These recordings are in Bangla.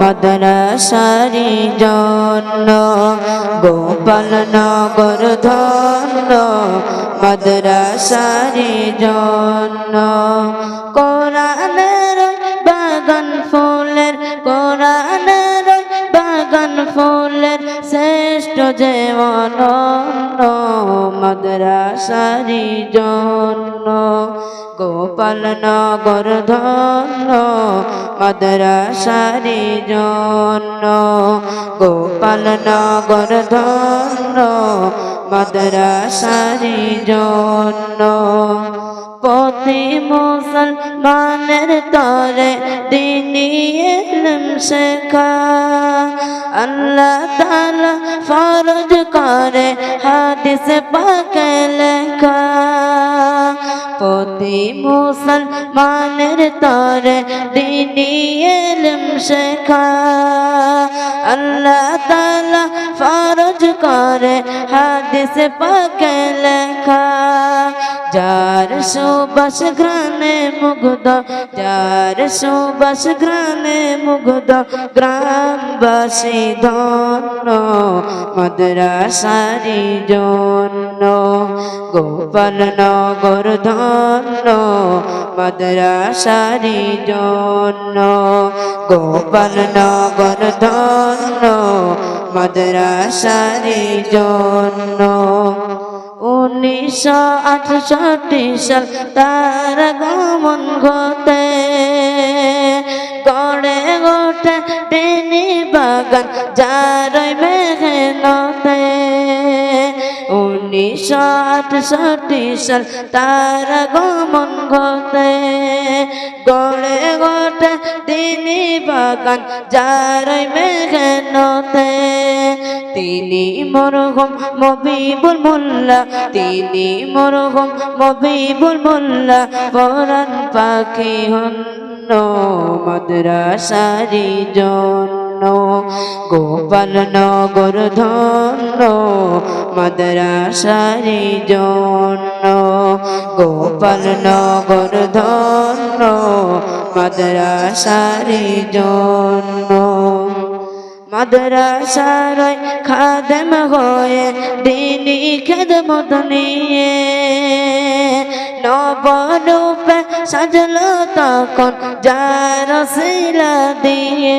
মাদ্রাসারি জন্য, গোপাল নগর ধন্য মাদ্রাসারি জন্য। কোরআনের বাগান ফুলের কোরআনের বাগান ফুলের শ্রেষ্ঠ যে মাদ্রাসারি জন্য। গোপাল নগর ধন্য মাদ্রাসারি জন্য। গোপাল নগর ধন্য মাদ্রাসারি জন্য। প্রতি মুসলমানের তরে দিনী শেখা। আল্লাহ তাআলা ফরজ করে, হাদিস পাকে লেখা। প্রতি মুসলমানের তরে দিনী ইলম শেখা। আল্লাহ তাআলা ফরজ করে হাদিস পাকে লেখা। যার সুবাস ঘ্রাণে মুগ্ধ, যার সুবাস ঘ্রাণে মুগ্ধ, গ্রামবাসী ধন্য মাদ্রাসারি জন্য। গোপাল নগর ধন্য মাদ্রাসারি জন্য। গোপাল নগর ধন্য মাদ্রাসারি জন্য। উনিশশো আটষট্টি সাল তার গমন ঘটে। গড়ে গোটে টেনি বাগান যার উনিশশো আটষট্টি সাল তার গমন ঘটে। গড়ে গোটে তিনি বাগান যার মেঘনতে। তিনি মরহম মবিবুল মোল্লা, তিনি মরহম মবিবুল মোল্লা, পরাণ পাখি হন্য মাদ্রাসারি জন্য গোপাল নগর ধন্য মাদ্রাসারি জন্য। গোপাল নগর ধন্য মাদ্রাসারি জন্য। মাদ্রাসার খাদেম হয়ে, দিনী খেদমত নিয়ে। নবরূপে সাজলো তখন যার শিলা দিয়ে।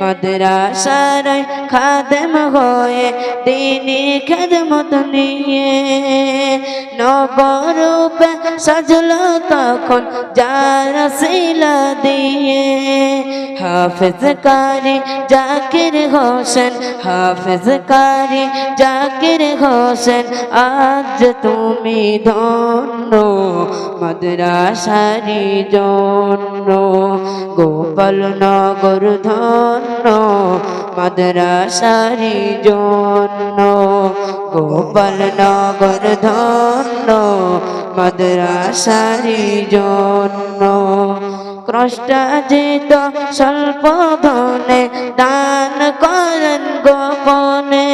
মাদ্রাসার খাদেম হয়ে তিনি খেদমত নিয়ে। নবরূপে সাজল তখন যার শিলা দিয়ে। হাফেজ কারি জাকির হোসেন, হাফেজ কারি জাকির হোসেন, আজ তুমি ধন্য মাদ্রাসারি জন্য। গোপাল নগর ধন্য মাদ্রাসারি জন্য। গোপাল নগর ধন্য মাদ্রাসারি জন্য। কষ্টাজিত স্বল্প ধনে দান করেন গোপনে।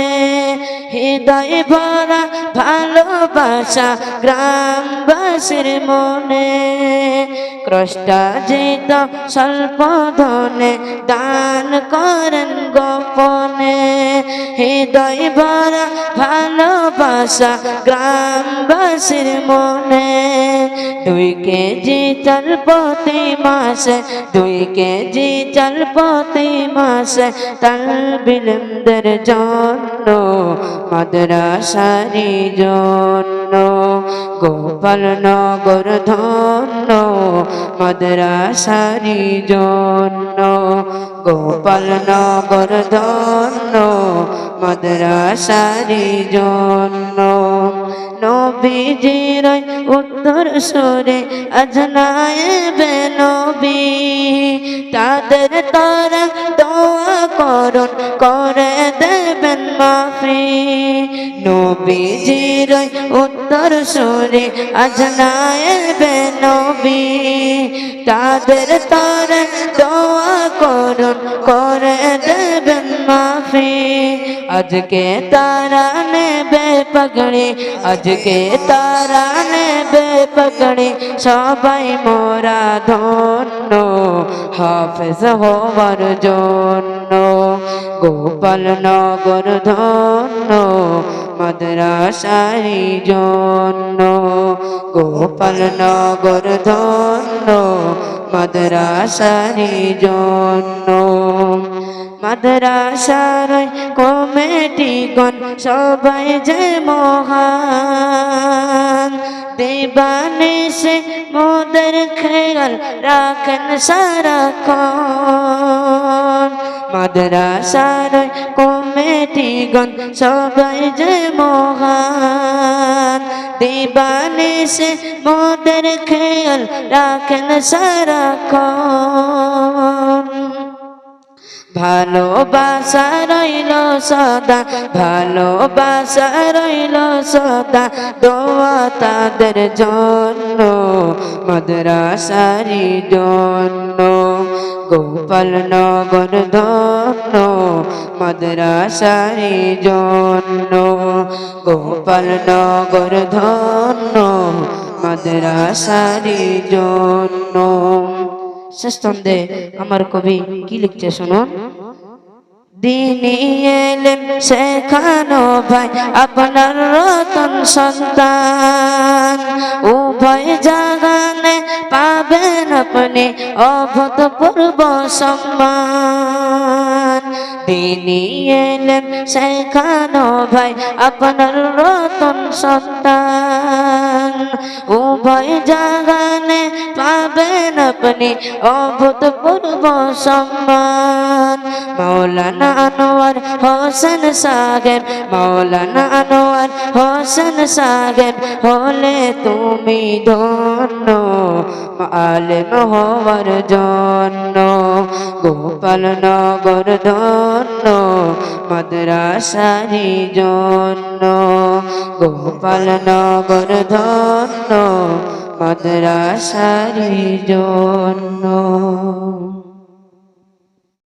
হৃদয় ভরা ভালোবাসা গ্রামবাসীর মনে। কষ্টাজিত স্বল্প ধনে দান করেন গোপনে। হৃদয় ভরা ভালোবাসা গ্রামবাসীর মনে দুই কেজি চাল প্রতি মাসে, দুই কেজি চাল প্রতি মাসে তাল বিলন্দের জন্য মাদ্রাসারি জন্য গোপাল নগর ধন্য মাদ্রাসারি জন্য গোপাল নগর ধন্য মাদ্রাসারি জন্য। নবীজির উত্তর সরে আজনায় বেনবী। তাদের তারা দোয়া করুন, করে দেবেন মাফি। নবীজির উত্তর সরে আজনায় বেনবী। তাদের তারা দোয়া করুন, করে দেবেন মাফি। আজকে তারা নেবে পগড়ি, আজকে তারা নেবে পগড়ি। সবাই মোরা ধন্য, হাফেজ হওয়ার জন্য। গোপাল নগর ধন্য মাদ্রাসারি জন্য। গোপাল নগর ধন্য মাদ্রাসারি জন্য। মাদ্রাসার কমিটিগণ সবাই যে মহান দেবানিসে মোদের খেয়াল রাখেন সারাক্ষণ। মাদ্রাসার কমিটিগণ সবাই যে মহান দিবানিসে মোদের খেয়াল রাখেন সারাক্ষণ। ভালোবাসা রইল সদা, ভালোবাসা রইল সদা, দোয়া তাদের জন্য মাদ্রাসারি জন্য গোপাল নগর ধন্য মাদ্রাসারি জন্য গোপাল নগর ধন্য মাদ্রাসারি জন্য। শেষ ছন্দে আমার কবি কি লিখছে শুনুন ভাই, আপনার রতন সন্তান। উভয় জাগানে পাবেন আপনি অভূতপূর্ব সম্মান। দিনী এলেম শেখানো ভাই, আপনার রতন সন্তান। উভয় জাগানে আপনি অভূতপূর্ব সম্মান মৌলানা আনোয়ার হোসেন সাহেব মৌলানা আনোয়ার হোসেন সাহেব হলে তুমি ধন্য আলেম হওয়ার জন্য গোপাল নগর ধন্য মাদ্রাসারি জন্য গোপাল নগর ধন্য মাদ্রাসারি জন্য।